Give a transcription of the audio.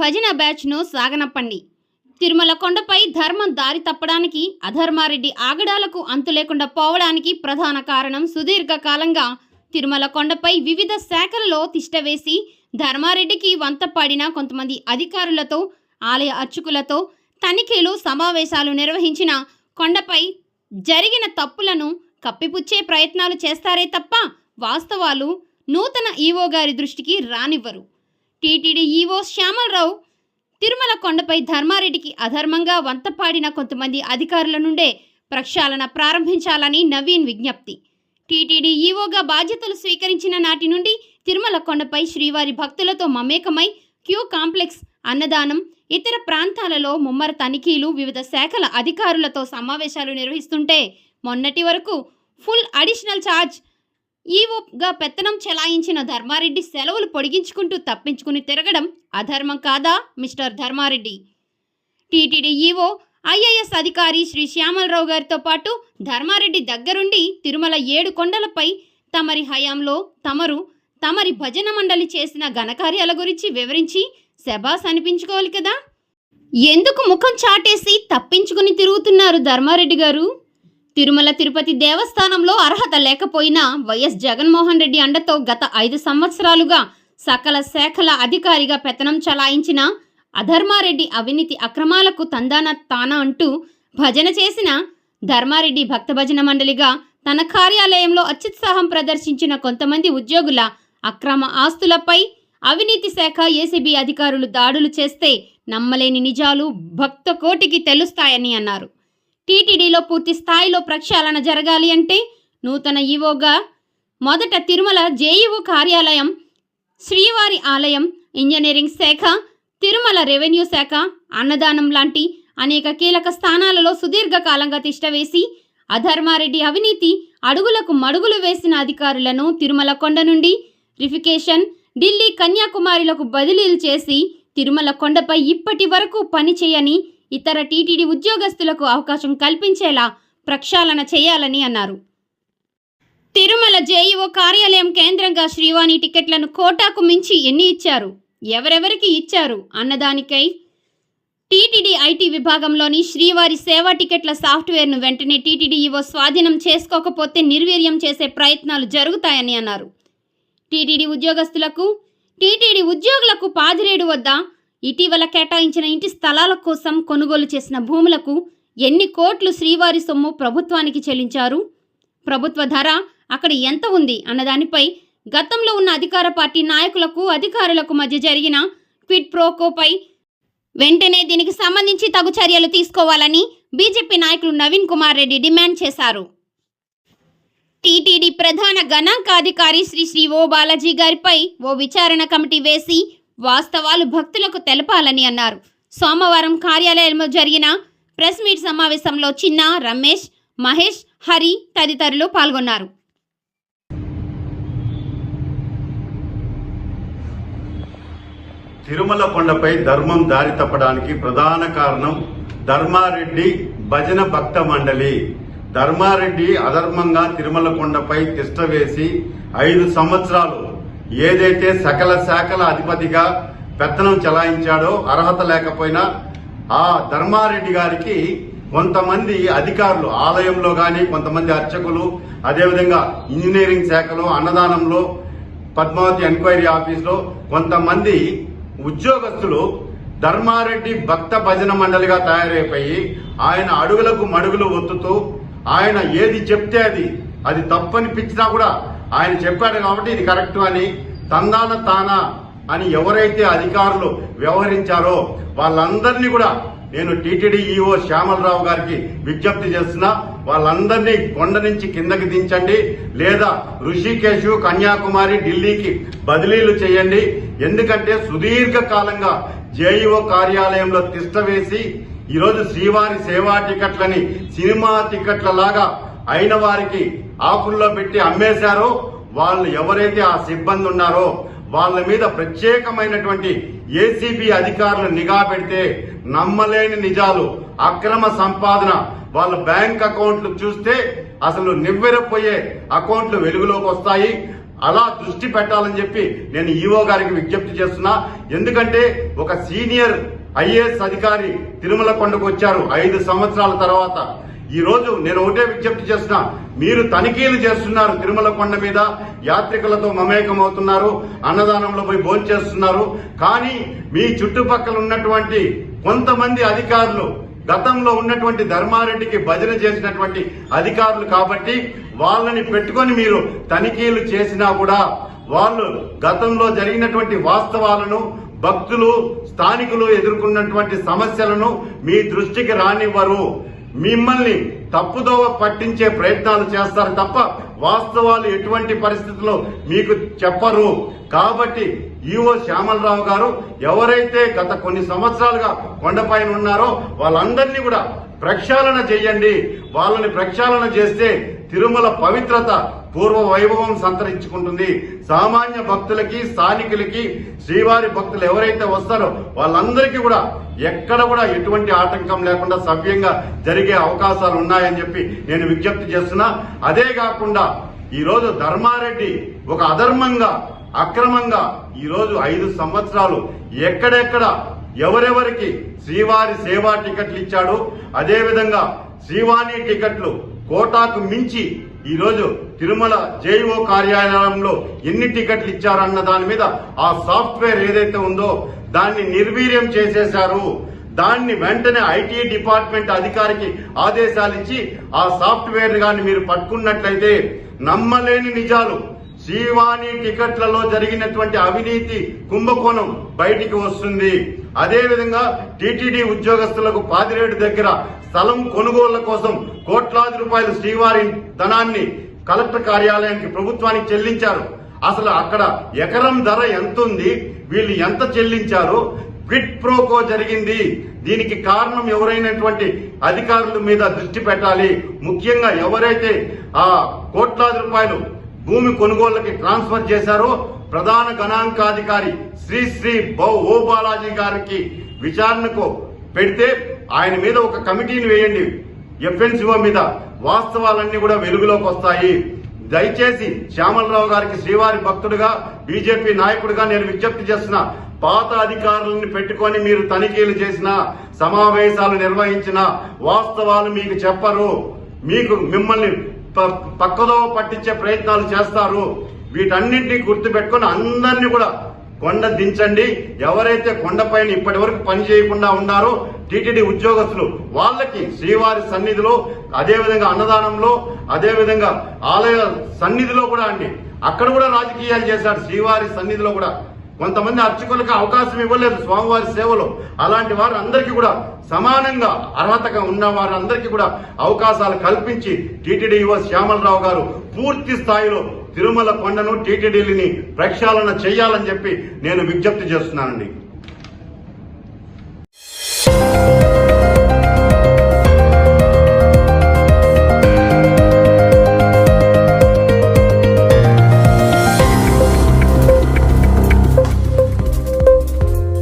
భజన బ్యాచ్ను సాగనప్పండి. తిరుమల కొండపై ధర్మం దారి తప్పడానికి అధర్మారెడ్డి ఆగడాలకు అంతు లేకుండా పోవడానికి ప్రధాన కారణం సుదీర్ఘకాలంగా తిరుమల కొండపై వివిధ శాఖల్లో తిష్టవేసి ధర్మారెడ్డికి వంతపాడిన కొంతమంది అధికారులతో ఆలయ అర్చకులతో తనిఖీలు సమావేశాలు నిర్వహించిన కొండపై జరిగిన తప్పులను కప్పిపుచ్చే ప్రయత్నాలు చేస్తారే తప్ప వాస్తవాలు నూతన ఈవో గారి దృష్టికి రానివ్వరు. టీటీడీ ఈవో శ్యామలరావు తిరుమల కొండపై ధర్మారెడ్డికి అధర్మంగా వంతపాడిన కొంతమంది అధికారుల నుండే ప్రక్షాళన ప్రారంభించాలని నవీన్ విజ్ఞప్తి. టీటీడీ ఈవోగా బాధ్యతలు స్వీకరించిన నాటి నుండి తిరుమల కొండపై శ్రీవారి భక్తులతో మమేకమై క్యూ కాంప్లెక్స్ అన్నదానం ఇతర ప్రాంతాలలో ముమ్మర తనిఖీలు వివిధ శాఖల అధికారులతో సమావేశాలు నిర్వహిస్తుంటే మొన్నటి వరకు ఫుల్ అడిషనల్ ఛార్జ్ ఈవోగా పెత్తనం చెలాయించిన ధర్మారెడ్డి సెలవులు పొడిగించుకుంటూ తప్పించుకుని తిరగడం అధర్మం కాదా mister Dharmareddy? TTD EO IAS అధికారి శ్రీ శ్యామలరావు గారితో పాటు ధర్మారెడ్డి దగ్గరుండి తిరుమల ఏడు కొండలపై తమరి హయాంలో తమరు తమరి భజన మండలి చేసిన ఘనకార్యాల గురించి వివరించి శబాస్ అనిపించుకోవాలి కదా? ఎందుకు ముఖం చాటేసి తప్పించుకుని తిరుగుతున్నారు ధర్మారెడ్డి గారు? తిరుమల తిరుపతి దేవస్థానంలో అర్హత లేకపోయినా వైఎస్ జగన్మోహన్ రెడ్డి అండతో గత ఐదు సంవత్సరాలుగా సకల శాఖల అధికారిగా పెత్తనం చలాయించిన అధర్మారెడ్డి అవినీతి అక్రమాలకు తందాన తాన అంటూ భజన చేసిన ధర్మారెడ్డి భక్త భజన మండలిగా తన కార్యాలయంలో అత్యుత్సాహం ప్రదర్శించిన కొంతమంది ఉద్యోగుల అక్రమ ఆస్తులపై అవినీతి శాఖ ఏసీబీ అధికారులు దాడులు చేస్తే నమ్మలేని నిజాలు భక్త కోటికి తెలుస్తాయని అన్నారు. టీటీడీలో పూర్తి స్థాయిలో ప్రక్షాళన జరగాలి అంటే నూతన ఈవోగా మొదట తిరుమల జేఈఓ కార్యాలయం శ్రీవారి ఆలయం ఇంజనీరింగ్ శాఖ తిరుమల రెవెన్యూ శాఖ అన్నదానం లాంటి అనేక కీలక స్థానాలలో సుదీర్ఘకాలంగా తిష్టవేసి అధర్మారెడ్డి అవినీతి అడుగులకు మడుగులు వేసిన అధికారులను తిరుమల కొండ నుండి రిఫికేషన్ ఢిల్లీ కన్యాకుమారిలకు బదిలీలు చేసి తిరుమల కొండపై ఇప్పటి వరకు పనిచేయని ఇతర టీటీడీ ఉద్యోగస్తులకు అవకాశం కల్పించేలా ప్రక్షాళన చేయాలని అన్నారు. తిరుమల జేఈఓ కార్యాలయం కేంద్రంగా శ్రీవాణి టికెట్లను కోటాకు మించి ఎన్ని ఇచ్చారు? ఎవరెవరికి ఇచ్చారు? అన్నదానికై టీటీడీ ఐటీ విభాగంలోని శ్రీవారి సేవా టికెట్ల సాఫ్ట్వేర్ను వెంటనే టీటీడీఈఓ స్వాధీనం చేసుకోకపోతే నిర్వీర్యం చేసే ప్రయత్నాలు జరుగుతాయని అన్నారు. టీటీడీ ఉద్యోగస్తులకు టీటీడీ ఉద్యోగులకు పాదిరేడు వద్ద ఇటీవల కేటాయించిన ఇంటి స్థలాల కోసం కొనుగోలు చేసిన భూములకు ఎన్ని కోట్లు శ్రీవారి సొమ్ము ప్రభుత్వానికి చెల్లించారు? ప్రభుత్వ ధర అక్కడ ఎంత ఉంది అన్నదానిపై గతంలో ఉన్న అధికార పార్టీ నాయకులకు అధికారులకు మధ్య జరిగిన క్విడ్ ప్రోకోపై వెంటనే దీనికి సంబంధించి తగు చర్యలు తీసుకోవాలని బీజేపీ నాయకులు నవీన్ కుమార్ రెడ్డి డిమాండ్ చేశారు. టీటీడీ ప్రధాన గణాంకాధికారి శ్రీ శ్రీ ఓ బాలాజీ గారిపై ఓ విచారణ కమిటీ వేసి వాస్తవాలు భక్తులకు తెలపాలని అన్నారు. సోమవారం కార్యాలయంలో జరిగిన ప్రెస్ మీట్ సమావేశంలో చిన్న రమేష్ మహేష్ హరి తదితరులు పాల్గొన్నారు. తిరుమల కొండపై ధర్మం దారి తప్పడానికి ప్రధాన కారణం ధర్మారెడ్డి భజన భక్త మండలి. ధర్మారెడ్డి అధర్మంగా తిరుమల కొండపై తిష్టవేసి ఐదు సంవత్సరాలు ఏదైతే సకల శాఖల అధిపతిగా పెత్తనం చెలాయించాడో అర్హత లేకపోయినా ఆ ధర్మారెడ్డి గారికి కొంతమంది అధికారులు ఆలయంలో గాని కొంతమంది అర్చకులు అదేవిధంగా ఇంజనీరింగ్ శాఖలో అన్నదానంలో పద్మావతి ఎంక్వైరీ ఆఫీస్లో కొంతమంది ఉద్యోగస్తులు ధర్మారెడ్డి భక్త భజన మండలిగా తయారైపోయి ఆయన అడుగులకు మడుగులు ఒత్తుతూ ఆయన ఏది చెప్తే అది అది తప్పనిపించినా కూడా ఆయన చెప్పాడు కాబట్టి ఇది కరెక్ట్ అని తందాన తానా అని ఎవరైతే అధికారులు వ్యవహరించారో వాళ్ళందరినీ కూడా నేను టీటీడీ ఈఓ శ్యామలరావు గారికి విజ్ఞప్తి చేస్తున్నా వాళ్ళందరినీ కొండ నుంచి కిందకి దించండి లేదా ఋషికేశ్ కన్యాకుమారి ఢిల్లీకి బదిలీలు చేయండి. ఎందుకంటే సుదీర్ఘ కాలంగా జేఈఓ కార్యాలయంలో తిష్ట వేసి ఈరోజు శ్రీవారి సేవా టికెట్లని సినిమా టికెట్ల లాగా అయిన వారికి ఆకుల్లో పెట్టి అమ్మేశారో వాళ్ళు ఎవరైతే ఆ సిబ్బంది ఉన్నారో వాళ్ళ మీద ప్రత్యేకమైనటువంటి ఏసీబీ అధికారులు నిఘా పెడితే నమ్మలేని నిజాలు అక్రమ సంపాదన వాళ్ళ బ్యాంక్ అకౌంట్లు చూస్తే అసలు నివ్వెరపోయే అకౌంట్లు వెలుగులోకి వస్తాయి. అలా దృష్టి పెట్టాలని చెప్పి నేను ఈవో గారికి విజ్ఞప్తి చేస్తున్నా. ఎందుకంటే ఒక సీనియర్ ఐఏఎస్ అధికారి తిరుమల కొండకు వచ్చారు ఐదు సంవత్సరాల తర్వాత. ఈ రోజు నేను ఒకటే విజ్ఞప్తి చేస్తున్నా. మీరు తనిఖీలు చేస్తున్నారు తిరుమల కొండ మీద. యాత్రికులతో మమేకం అవుతున్నారు అన్నదానంలో పోయి భోజనం చేస్తున్నారు. కానీ మీ చుట్టుపక్కల ఉన్నటువంటి కొంతమంది అధికారులు గతంలో ఉన్నటువంటి ధర్మారెడ్డికి భజన చేసినటువంటి అధికారులు కాబట్టి వాళ్ళని పెట్టుకొని మీరు తనిఖీలు చేసినా కూడా వాళ్ళు గతంలో జరిగినటువంటి వాస్తవాలను భక్తులు స్థానికులు ఎదుర్కొన్నటువంటి సమస్యలను మీ దృష్టికి రానివ్వరు. మిమ్మల్ని తప్పుదోవ పట్టించే ప్రయత్నాలు చేస్తారు తప్ప వాస్తవాలు ఎటువంటి పరిస్థితుల్లో మీకు చెప్పరు. కాబట్టి ఈఓ శ్యామలరావు గారు ఎవరైతే గత కొన్ని సంవత్సరాలుగా కొండపైన ఉన్నారో వాళ్ళందరినీ కూడా ప్రక్షాళన చేయండి. వాళ్ళని ప్రక్షాళన చేస్తే తిరుమల పవిత్రత పూర్వ వైభవం సంతరించుకుంటుంది. సామాన్య భక్తులకి స్థానికులకి శ్రీవారి భక్తులు ఎవరైతే వస్తారో వాళ్ళందరికీ కూడా ఎక్కడ కూడా ఎటువంటి ఆటంకం లేకుండా సవ్యంగా జరిగే అవకాశాలు ఉన్నాయని చెప్పి నేను విజ్ఞప్తి చేస్తున్నా. అదే కాకుండా ఈరోజు ధర్మారెడ్డి ఒక అధర్మంగా అక్రమంగా ఈరోజు ఐదు సంవత్సరాలు ఎక్కడెక్కడ ఎవరెవరికి శ్రీవారి సేవా టికెట్లు ఇచ్చాడు. అదేవిధంగా శ్రీవాణి టికెట్లు కోటాకు మించి ఈరోజు తిరుమల జేఈఓ కార్యాలయంలో ఎన్ని టికెట్లు ఇచ్చారన్న దాని మీద ఆ సాఫ్ట్వేర్ ఏదైతే ఉందో దాన్ని నిర్వీర్యం చేసేశారు. దాన్ని వెంటనే ఐటీ డిపార్ట్మెంట్ అధికారికి ఆదేశాలు ఇచ్చి ఆ సాఫ్ట్వేర్ గాని మీరు పట్టుకున్నట్లయితే నమ్మలేని నిజాలు. శ్రీవాణి టికెట్లలో జరిగినటువంటి అవినీతి కుంభకోణం బయటికి వస్తుంది. అదే విధంగా టీటీడీ ఉద్యోగస్తులకు పాతిరేటు దగ్గర స్థలం కొనుగోళ్ళ కోసం కోట్లాది రూపాయలు శ్రీవారి ధనాన్ని కలెక్టర్ కార్యాలయానికి ప్రభుత్వానికి చెల్లించారు. అసలు అక్కడ ఎకరం ధర ఎంత ఉంది వీళ్ళు ఎంత చెల్లించారు? క్విట్ ప్రోకో జరిగింది. దీనికి కారణం ఎవరైనటువంటి అధికారుల మీద దృష్టి పెట్టాలి. ముఖ్యంగా ఎవరైతే ఆ కోట్లాది రూపాయలు భూమి కొనుగోళ్ళకి ట్రాన్స్ఫర్ చేశారో ప్రధాన గణాంకాధికారి శ్రీ శ్రీ బౌ ఓ బాలాజీ గారికి విచారణకు పెడితే ఆయన మీద ఒక కమిటీని వేయండి. ఎఫ్ఎన్సిఓ మీద వాస్తవాలన్నీ కూడా వెలుగులోకి వస్తాయి. దయచేసి శ్యామలరావు గారికి శ్రీవారి భక్తుడుగా బీజేపీ నాయకుడిగా నేను విజ్ఞప్తి చేస్తున్నా పాత అధికారులను పెట్టుకొని మీరు తనిఖీలు చేసిన సమావేశాలు నిర్వహించిన వాస్తవాలు మీకు చెప్పరు. మీకు మిమ్మల్ని ప- పక్కదోవ పట్టించే ప్రయత్నాలు చేస్తారు. వీటన్నింటినీ గుర్తుపెట్టుకొని అందరినీ కూడా కొండ దించండి. ఎవరైతే కొండపైన ఇప్పటి వరకు పని చేయకుండా ఉన్నారో టీటీడీ ఉద్యోగస్తులు వాళ్ళకి శ్రీవారి సన్నిధిలో అదేవిధంగా అన్నదానంలో అదేవిధంగా ఆలయ సన్నిధిలో కూడా అండి. అక్కడ కూడా రాజకీయాలు చేశాడు శ్రీవారి సన్నిధిలో కూడా. కొంతమంది అర్చకులకు అవకాశం ఇవ్వలేదు స్వామివారి సేవలో. అలాంటి వారు అందరికీ కూడా సమానంగా అర్హతగా ఉన్న వారందరికీ కూడా అవకాశాలు కల్పించి టీటీడీ యువ శ్యామలరావు గారు పూర్తి స్థాయిలో తిరుమల కొండను టీటీడీని ప్రక్షాళన చేయాలని చెప్పి నేను విజ్ఞప్తి చేస్తున్నానండి.